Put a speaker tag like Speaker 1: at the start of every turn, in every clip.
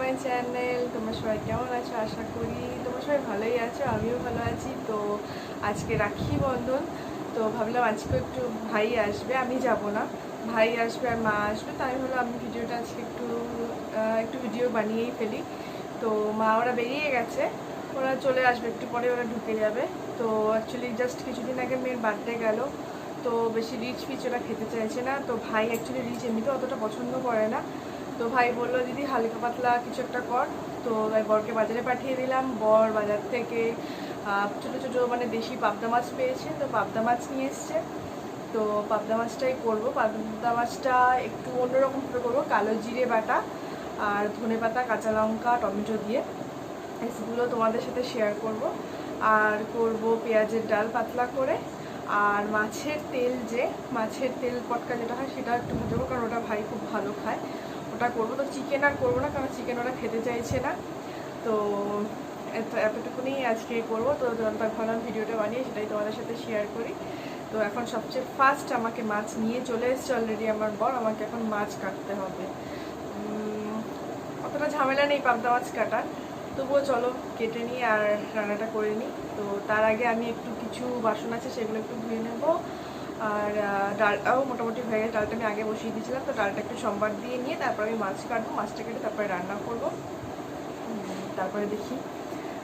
Speaker 1: My channel, তোমরা সবাই কেমন আছো? আশা করি তোমরা সবাই ভালোই আছো, আমিও ভালো আছি। তো আজকে রাখি বন্ধন। তো ভাবলাম আজকে একটু ভাই আসবে, আমি যাব না। ভাই আসবে আর মা আসবে, তাই হলো আমি ভিডিওটা আজকে একটু একটু ভিডিও বানিয়েই ফেলি। তো মা ওরা বেরিয়ে গেছে, ওরা চলে আসবে, একটু পরে ওরা ঢুকে যাবে। তো অ্যাকচুয়ালি জাস্ট কিছুদিন আগে মেয়ের বার্থডে গেল, তো বেশি রিচ ফিচ ওরা খেতে চাইছে না। তো ভাই অ্যাকচুয়ালি রিচ এমনিতে অতটা পছন্দ করে না। তো ভাই বলল, দিদি, হালকা পাতলা কিছু একটা কর। তো ভাই বরকে বাজারে পাঠিয়ে দিলাম। বর বাজার থেকে ছোটো ছোটো মানে দেশি পাবদা মাছ পেয়েছে। তো পাবদা মাছ নিয়ে এসছে। তো পাবদা মাছটাই করব। পাবদা মাছটা একটু অন্যরকম করে করব। কালো জিরে বাটা আর ধনে পাতা, কাঁচা লঙ্কা, টমেটো দিয়ে এগুলো তোমাদের সাথে শেয়ার করব। আর করব পেঁয়াজের ডাল পাতলা করে। আর মাছের তেল যে, মাছের তেল পটকা যেটা হয় সেটা একটু ভাজবো কারণ ওটা ভাই খুব ভালো খায়। ওটা করব। তো চিকেন আর করব না, কারণ চিকেন ওরা খেতে চাইছে না। তো এত, এতটুকুনি আজকে করব। তো তার ভাবলাম ভিডিওটা বানিয়ে সেটাই তোমাদের সাথে শেয়ার করি। তো এখন সবচেয়ে ফার্স্ট আমাকে মাছ নিয়ে চলে এসছে অলরেডি আমার বর। আমাকে এখন মাছ কাটতে হবে। অতটা ঝামেলা নেই পাবদা মাছ কাটার। তবুও চলো কেটে নিই আর রান্নাটা করে নিই। তো তার আগে আমি একটু কিছু বাসন আছে সেগুলো একটু ধুয়ে নেব। আর ডালটাও মোটামুটি হয়ে গেছে। ডালটা আমি আগে বসিয়ে দিয়েছিলাম তো ডালটা একটু সম্বার দিয়ে নিয়ে তারপর আমি মাছ কাটবো মাছটা কেটে তারপরে রান্না করব। তারপরে দেখি।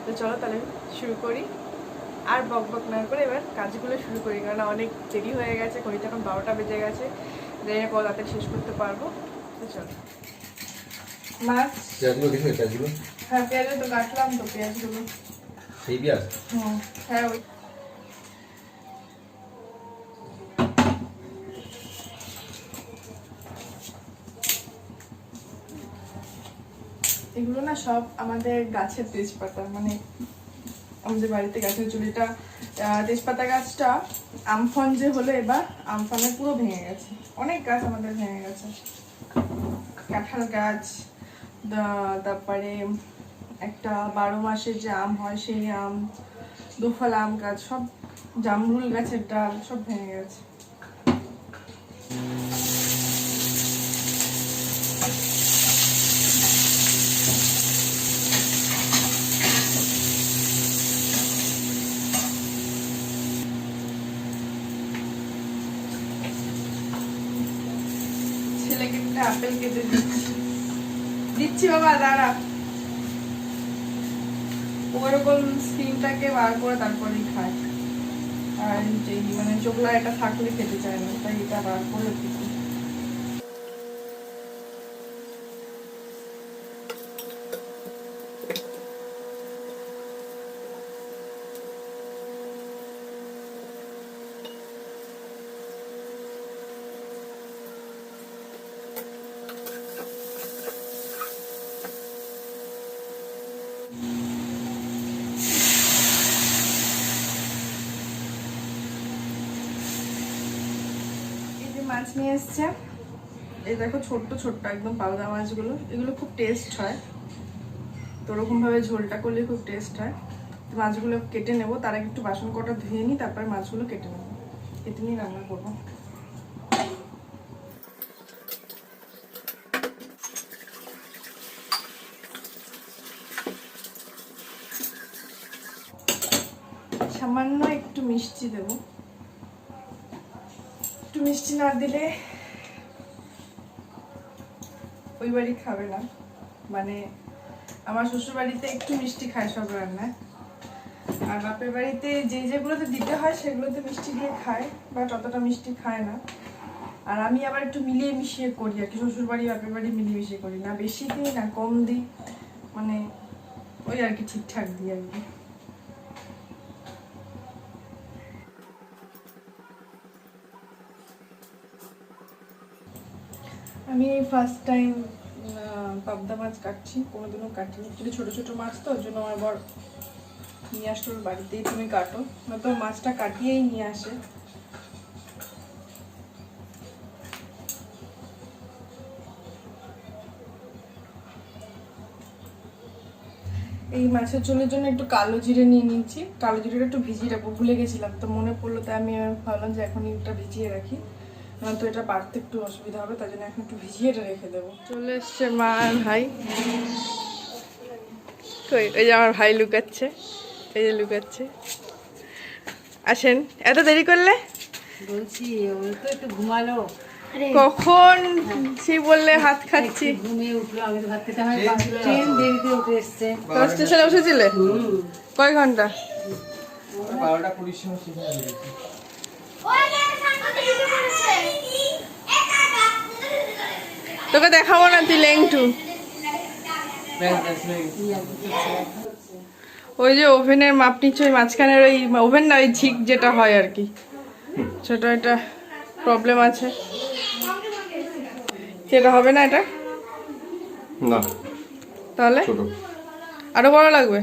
Speaker 1: তো চলো তাহলে শুরু করি। আর বক বক না করে এবার কাজগুলো শুরু করি কারণ অনেক দেরি হয়ে গেছে ঘড়িতে এখন বারোটা বেজে গেছে। জানি না কত শেষ করতে পারব। তো চলো। মাছ?
Speaker 2: পেঁয়াজগুলো পেঁয়াজগুলো?
Speaker 1: হ্যাঁ পেঁয়াজ তো কাটলাম তো পেঁয়াজগুলো।
Speaker 2: সেই পেঁয়াজ?
Speaker 1: হ্যাঁ ওই এগুলো না সব আমাদের গাছের তেজপাতা মানে আমাদের বাড়িতে গাছের চুলিটা তেজপাতা গাছটা আমফান যে হলো এবার আমফানে পুরো ভেঙে গেছে। অনেক গাছ আমাদের ভেঙে গেছে। কাঁঠাল গাছ তারপরে একটা বারো মাসের যে আম হয়, সেই আম, দুফল আম গাছ, সব জামরুল গাছের ডাল, সব ভেঙে গেছে ছেলেকে একটা আপেল কেটে দিচ্ছি। বাবা, দাঁড়া। ওরকম স্কিনটাকে বার করে তারপরেই খায়। আর যে মানে চোখলা এটা থাকলে খেতে চায় না, তাই এটা বার করে দিচ্ছি এই যে মাছ নিয়ে এসছে। এই দেখো ছোট্ট ছোট্ট একদম পাউদা মাছগুলো। এগুলো খুব টেস্ট হয়। তো ওরকমভাবে ঝোলটা করলে খুব টেস্ট হয়। তো মাছগুলো কেটে নেব। তার আগে একটু বাসন কটা ধুয়ে নিই, তারপরে মাছগুলো কেটে নেব। কেটে নিয়ে রান্না করব। সামান্য একটু মিষ্টি দেবো। মিষ্টি না দিলে ওই বাড়ি খাবে না। মানে আমার শ্বশুর বাড়িতে একটু মিষ্টি খায় সব রান্নায় আর বাপের বাড়িতে যে যেগুলোতে দিতে হয় সেগুলোতে মিষ্টি দিয়ে খায় বাট অতটা মিষ্টি খায় না। আর আমি আবার একটু মিলিয়ে মিশিয়ে করি আর কি, শ্বশুর বাড়ি, বাপের বাড়ি মিলিয়ে মিশিয়ে করি। না বেশি দিই, না কম দিই। মানে ওই আর কি ঠিকঠাক দিই আর কি। আমি ফার্স্ট টাইম পাবদা মাছ কাটছি। কোনোদিনও কাটিনি। একচুয়ালি ছোটো ছোটো মাছ তো, ওই জন্য আমার বর নিয়ে আসতো বাড়িতেই তুমি কাটো। নয়তো মাছটা কাটিয়েই নিয়ে আসে। এই মাছের ঝোলের জন্য একটু কালো জিরে নিয়ে নিচ্ছি কালো জিরেটা একটু ভিজিয়ে রাখব, ভুলে গেছিলাম, তো মনে পড়ল, তাই আমি ভাবলাম যে এখন একটা ভিজিয়ে রাখি। তো এটা পারতে একটু অসুবিধা হবে তাই জন্য এখন একটু ভিজিয়ে এটা রেখে দেবো। চলে এসছে মা আর ভাই। কই ওই যে আমার ভাই লুকাচ্ছে এই যে লুকাচ্ছে। আসেন এত দেরি করলে?
Speaker 3: বলছি তো একটু ঘুমালো।
Speaker 1: কখন? সে বললে হাত খাচ্ছি।
Speaker 3: ঘুমিয়ে উঠল আমি তো ভাত খেতে হয়। ট্রেন দেরিতে উঠে এসছে।
Speaker 1: স্টেশনে বসেছিলে? কয় ঘণ্টা?
Speaker 2: বারোটা কুড়ির সময়
Speaker 1: তোকে দেখাবো না তুই লেংটু। ওই যে ওভেনের মাপ নিচ্ছে ওই মাঝখানের ওই ওভেন না ওই ঝিক যেটা হয় আর কি। ছোট একটা প্রবলেম আছে। সেটা হবে না এটা?
Speaker 2: না।
Speaker 1: তাহলে? আরও বড় লাগবে।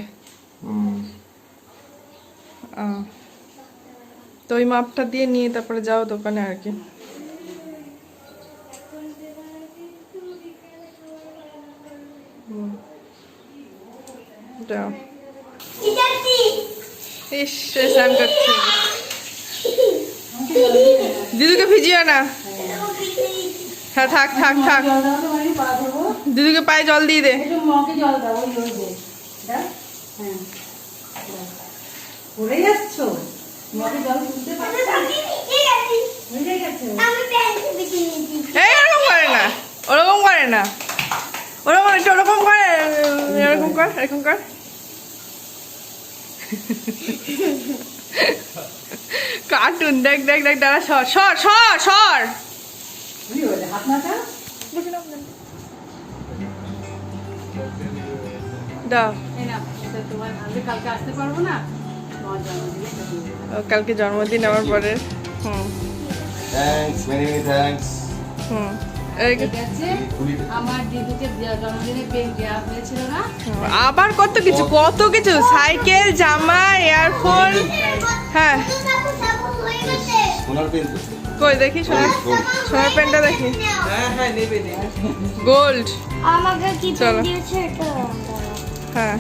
Speaker 1: তো ওই মাপটা দিয়ে নিয়ে তারপরে যাও দোকানে আর কি। যাও ইস সে স্নান করছে। দিদিকে ভিজিও না হ্যাঁ থাক থাক থাক। দিদিকে পায়ে জল দিয়ে দে।
Speaker 3: হ্যাঁ দাও। পড়ে যাচ্ছ? মগে জল তুলতে পারছ? গেছে।
Speaker 1: এই ওরকম করে না। ওরকম করে না। ওরকম ওরকম করে এরকম কর এরকম কর। কার্টুন দেখ দেখ দেখ দাঁড়া সর সর সর সর।
Speaker 3: কালকে আসতে পারব না তোমার জন্মদিনে
Speaker 1: আমার পরের। হুম।
Speaker 2: Many
Speaker 1: হুম। আবার কত কিছু কত কিছু সাইকেল জামা ইয়ারফোন হ্যাঁ? কই দেখি সোনার
Speaker 2: Gold,
Speaker 1: সোনার প্যান্টটা দেখি। গোল্ড।
Speaker 4: আমাকে কি
Speaker 1: চলো।
Speaker 4: পেন দিয়েছে? এটা
Speaker 1: হ্যাঁ।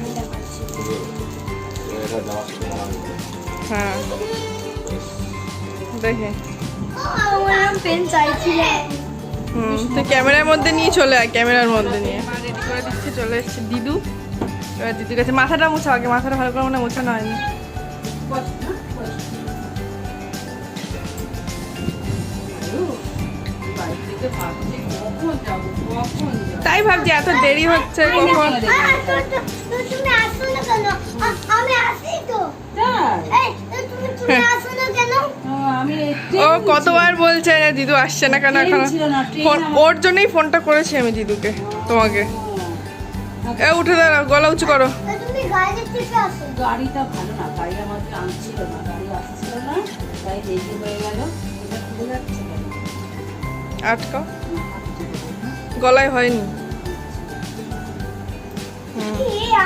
Speaker 2: সাথে মানাবে।
Speaker 1: হ্যাঁ। দেখে।
Speaker 4: পেন চাইছিলাম
Speaker 1: হুম তো ক্যামেরার মধ্যে নিয়ে চলে আয় ক্যামেরার মধ্যে নিয়ে রেডি করে দিচ্ছে চলে এসছে দিদু এবার দিদুর কাছে মাথাটা মুছা আগে মাথাটা ভালো করে মনে মোছানো হয়নি তাই ভাবছি এত দেরি হচ্ছে কখন
Speaker 4: তুমি আসো না কেন আ- আমি আসি তো
Speaker 3: তাই?
Speaker 4: এই তুমি তুমি আসো না কেন
Speaker 3: ও, আমি
Speaker 1: ও
Speaker 3: ট্রেন
Speaker 1: কতবার বলছে দিদু আসছে না কেন এখন? ওর জন্যই ফোনটা করেছি আমি দিদুকে তোমাকে। এ উঠে দাঁড়াও গলা উঁচু করো।
Speaker 4: এই তুমি গাড়ি থেকে আসো।
Speaker 3: গাড়িটা ভালো না গাড়ি আমাদের আনছিল না গাড়ি আসছিল না তাই দেরি হয়ে গেল এটা খুলে যাচ্ছে
Speaker 1: আটকাও। গলায় হয়নি।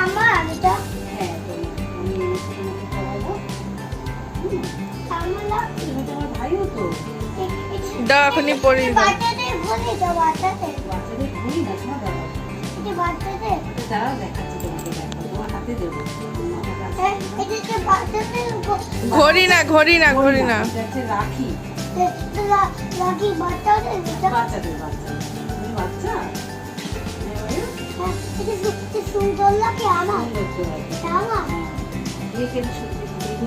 Speaker 4: আমার এটা
Speaker 3: তো
Speaker 1: দাও এখনই পরিয়ে
Speaker 4: বাচ্চাদের বলে দাও বাচ্চাদের।
Speaker 3: বাচ্চাদের ঘুরি না শোনা দাও
Speaker 4: এটা বাচ্চাদের
Speaker 3: দাঁড়াও দেখাচ্ছি তোমাকে দেখো হাতে দেবো তোমার হাতে আছে।
Speaker 4: এই এটা যে বাচ্চাদের
Speaker 1: ঘড়ি না ঘড়ি না ঘড়ি না।
Speaker 3: রাখি।
Speaker 4: বাচ্চাদের
Speaker 3: বাচ্চাদের বাচ্চা।
Speaker 4: সুন্দর লাগে আমার? আমার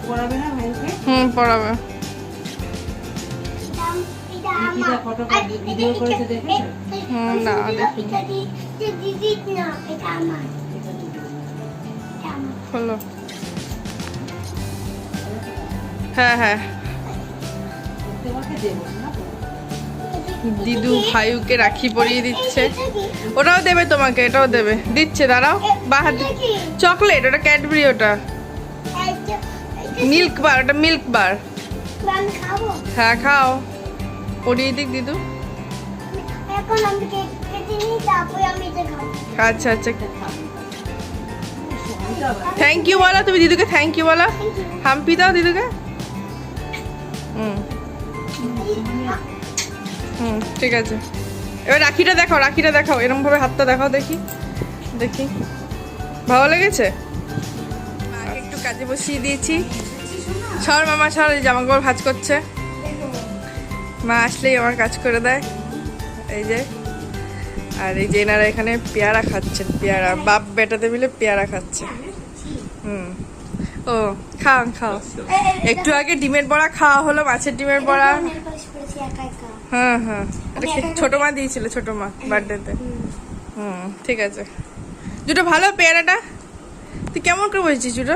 Speaker 3: পড়াবে না ভাইকে?
Speaker 1: হুম পড়াবে।
Speaker 4: এটা
Speaker 3: দিদু।
Speaker 4: এটা আমার
Speaker 1: হলো। হ্যাঁ হ্যাঁ।
Speaker 3: না
Speaker 1: দিদু ভাইউকে রাখি পরিয়ে দিচ্ছে। ওটাও দেবে তোমাকে এটাও দেবে। দিচ্ছে দাঁড়াও।
Speaker 4: এ-
Speaker 1: বা হাত
Speaker 4: এটা কি?
Speaker 1: চকলেট ওটা ক্যাডবেরি ওটা। মিল্ক বার ওটা মিল্ক বার। হ্যাঁ খাও। পরিয়ে দিক দিদু
Speaker 4: এখন আমি কেটে নিই তারপরে আমি এটা খাব।
Speaker 1: আচ্ছা আচ্ছা। থ্যাংক ইউ বলো তুমি দিদুকে থ্যাংক ইউ বলো। হাম্পি দাও দিদুকে। হুম। হুম ঠিক আছে। এবার রাখিটা দেখাও রাখিটা দেখাও এরকম ভাবে হাতটা দেখাও দেখি। দেখি। ভালো লেগেছে? একটু কাজে বসিয়ে দিয়েছি। সর মামা সর জামা কাপড় ভাজ করছে। মা আসলেই আমার কাজ করে দেয়। এই যে। আর এই যে এনারা এখানে পেয়ারা খাচ্ছেন, পেয়ারা। বাপ বেটাতে মিলে পেয়ারা খাচ্ছে। হুম। ও, খাও খাও। একটু আগে ডিমের বড়া খাওয়া হলো, মাছের ডিমের বড়া। হ্যাঁ হ্যাঁ। ছোট মা দিয়েছিল, ছোট মা বার্থডেতে। হুম, ঠিক আছে। দুটো ভালো পেয়ারাটা? তুই কেমন করে বলছিস দুটো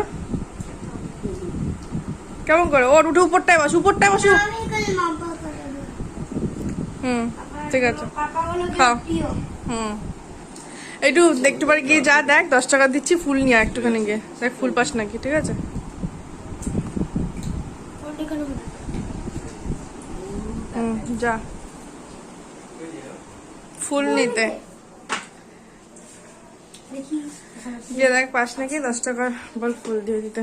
Speaker 1: কেমন করে? ওর, উঠে উপরটায় বস, উপরটায় বসু হুম ঠিক আছে। খাও। হুম। একটু একটু পরে গিয়ে যা দেখ দশ টাকা দিচ্ছি ফুল নিয়ে একটুখানি গিয়ে। দেখ ফুল পাস নাকি ঠিক আছে? হুম যা। ফুল নিতে। গিয়ে দেখ পাস নাকি দশ টাকা বল ফুল দিয়ে দিতে।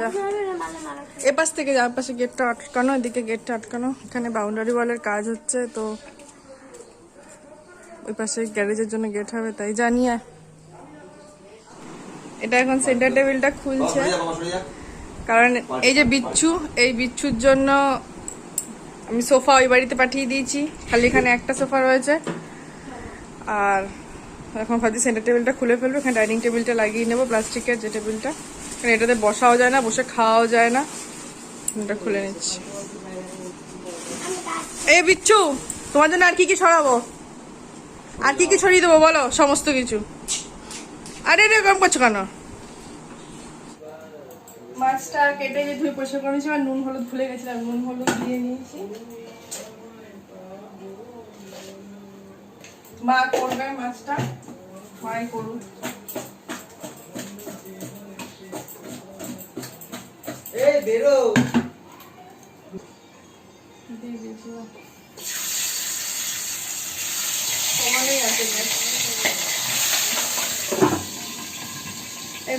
Speaker 1: যা। এ পাশ থেকে যার পাশে গেটটা আটকানো এদিকে গেটটা আটকানো। এখানে বাউন্ডারি ওয়ালের কাজ হচ্ছে তো ওই পাশে গ্যারেজের জন্য গেট হবে তাই জানিয়ে এটা এখন সেন্টার টেবিলটা খুলছে। কারণ এই যে বিচ্ছু এই বিচ্ছুর জন্য আমি সোফা ওই বাড়িতে পাঠিয়ে দিয়েছি। খালি এখানে একটা সোফা রয়েছে। আর এখন ভাবছি সেন্টার টেবিলটা খুলে ফেলব এখানে ডাইনিং টেবিলটা লাগিয়ে নেব প্লাস্টিকের যে টেবিলটা কারণ এটাতে বসাও যায় না, বসে খাওয়াও যায় না। এটা খুলে নিচ্ছি। এ, বিচ্ছু, তোমার জন্য আর কি কি ছড়াবো? আর কি কি ছড়িয়ে দেবো বলো, সমস্ত কিছু। আরে রে কম করছ কেন? মাছটা কেটে যে ধুয়ে পরিষ্কার করে নিয়েছি, আর নুন, হলুদ ভুলে গেছিলাম, নুন, হলুদ দিয়ে নিয়েছি। মা করবে মাছটা, মাই করুক।
Speaker 2: এই বেরো।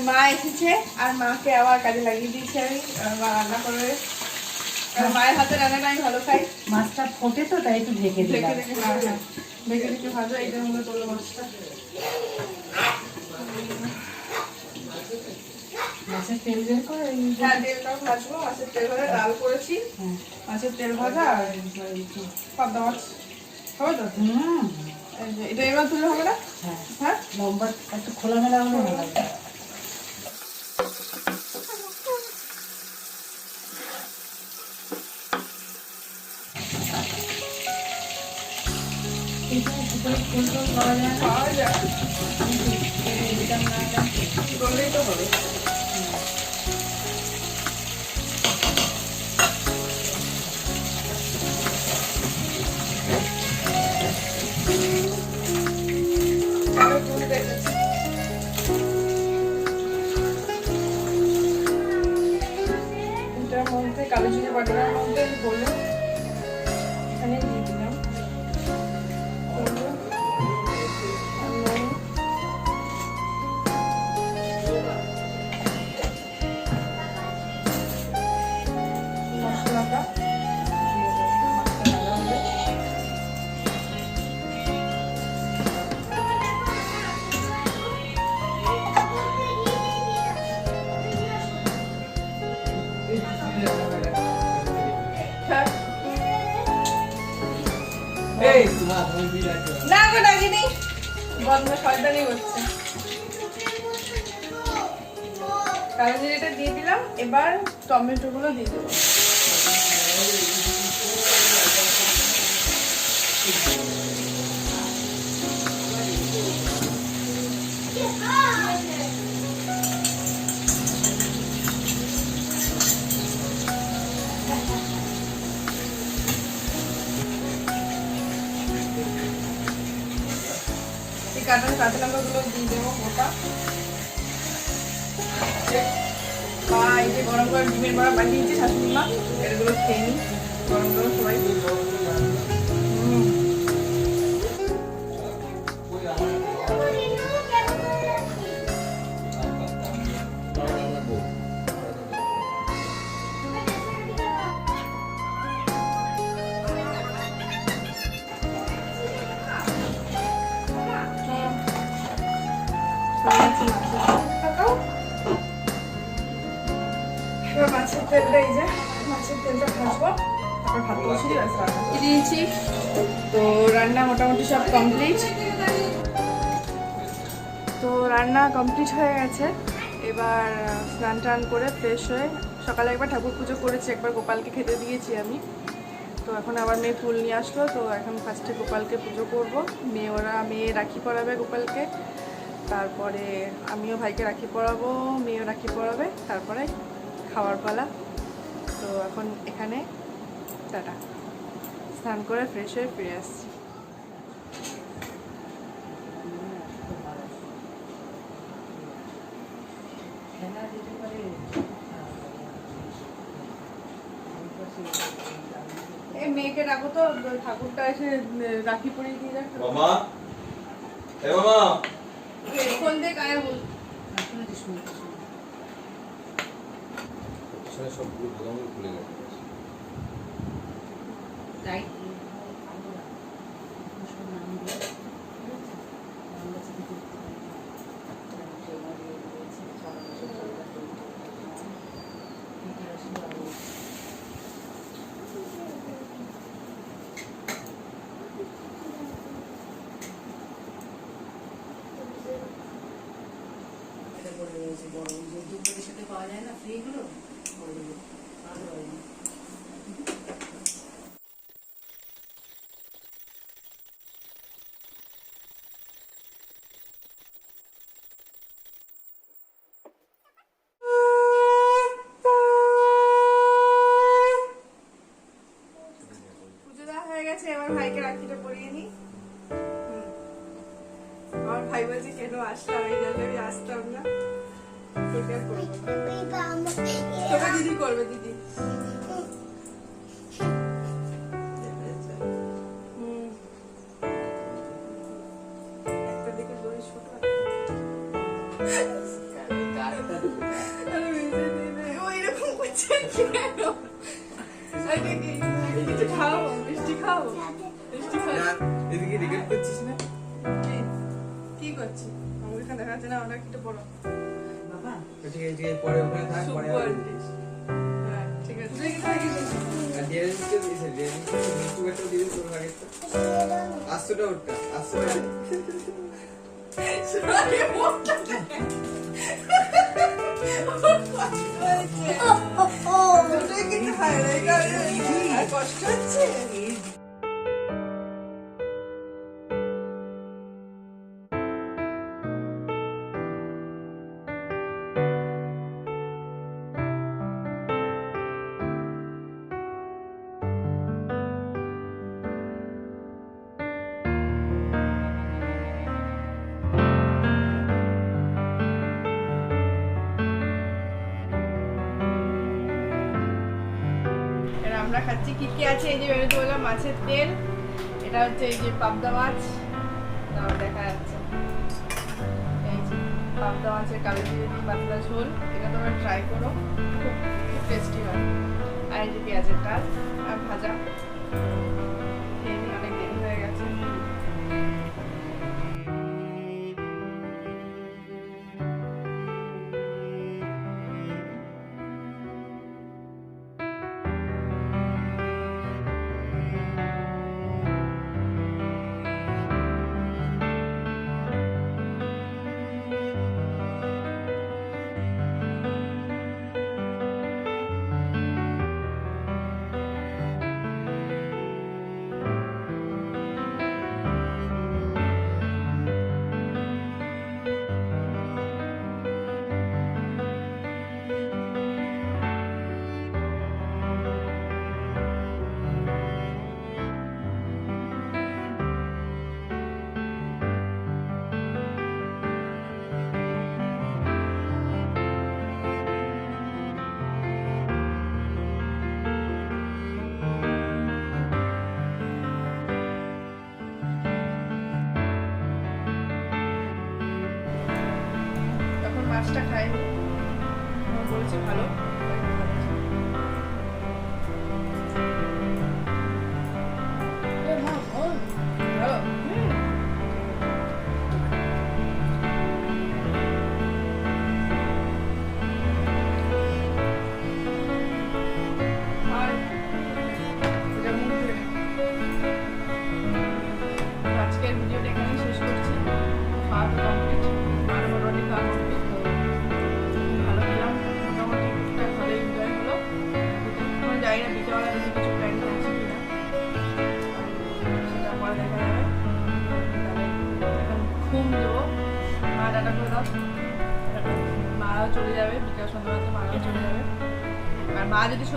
Speaker 1: মা এসেছে আর মাকে আবার কাজে লাগিয়ে দিয়েছি। আমি মা রান্না করবে। মায়ের হাতে রান্নাটা আমি ভালো খাই।
Speaker 3: মাছটা ফোটে তো তাই একটু ঢেকে
Speaker 1: হ্যাঁ দেখে দেখে ভাজো। এইটার মধ্যে করল মাছটা।
Speaker 3: মাছের তেল বের করে
Speaker 1: হ্যাঁ তেলটাও ভাজবো মাছের তেল ভাজা ডাল করেছি।
Speaker 3: হ্যাঁ।
Speaker 1: মাছের তেল ভাজা আর পাবদা মাছ। হবে তো?
Speaker 3: হুম।
Speaker 1: এটা এবার তুলে হবে না?
Speaker 3: হ্যাঁ।
Speaker 1: হ্যাঁ?
Speaker 3: লম্বা একটু খোলামেলা হলে ভালো লাগে।
Speaker 1: পাওয়া যায় করলেই তো হবে। কালো জিরে বাটার মধ্যে বলুন শয়তানি হচ্ছে। কালো জিরেটা দিয়ে দিলাম এবার টমেটো গুলো দিয়ে দেবো এই কাঁচা লঙ্কাগুলো দিয়ে দেবো গোটা মা এই যে গরম গরম ডিমের বড়া বানিয়েছে শাশুড়ি মা এগুলো খেয়ে নিই গরম গরম সবাই হুম। দিয়েছি তো রান্না মোটামুটি সব কমপ্লিট তো রান্না কমপ্লিট হয়ে গেছে। এবার স্নান টান করে ফ্রেশ হয়ে সকালে একবার ঠাকুর পুজো করেছি, একবার গোপালকে খেতে দিয়েছি আমি। তো এখন আবার মেয়ে ফুল নিয়ে আসলো, তো এখন ফার্স্টে গোপালকে পুজো করব। মেয়ে ওরা, মেয়ে রাখি পরাবে গোপালকে। তারপরে আমিও ভাইকে রাখি পরাবো, মেয়েও রাখি পরাবে, তারপরে খাওয়ার পালা। তো এখন এখানে টাটা। স্নান করে ফ্রেশ হয়ে ফিরে আসছি। এই মেয়েকে ডাকো তো ঠাকুরটা এসে রাখি পরিয়ে দিয়ে যাক।
Speaker 2: মামা। এ মামা।
Speaker 1: ফোন দিয়ে গায়ে বল
Speaker 2: পিছনে সবগুলো বোতামগুলো খুলে গেছে।
Speaker 3: তাই? সাথে পাওয়া যায় না ফ্রিগুলো ভালো হয় না
Speaker 1: পুজো দেওয়া হয়ে গেছে এবার ভাইকে রাখিটা পরিয়ে নি আমার ভাই বলছে কেন আসলাম? এই জন্য আমি আসতাম না করব না। তোকে দিদি করবে দিদি।
Speaker 2: ঠিক আছে ঠিক আছে পরে ওখানে থাক পরে
Speaker 1: হ্যাঁ ঠিক আছে
Speaker 2: ডিয়ার দিয়েছে ডিয়ার দিতে মিষ্টি বেটা দিয়ে তোর আগেরটা আটশোটা
Speaker 1: কষ্ট হচ্ছে আমরা খাচ্ছি। কি কি আছে? এই যে বেরোতে বললাম, মাছের তেল। এটা হচ্ছে এই যে পাবদা মাছ। তাও দেখা যাচ্ছে। এই যে পাবদা মাছের কালো জিরে পাতলা ঝোল। এটা তোমরা ট্রাই করো। খুব টেস্টি হয়। আর এই যে পেঁয়াজের ডাল আর ভাজা।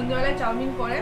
Speaker 1: সন্ধ্যেবেলায় চাউমিন করে।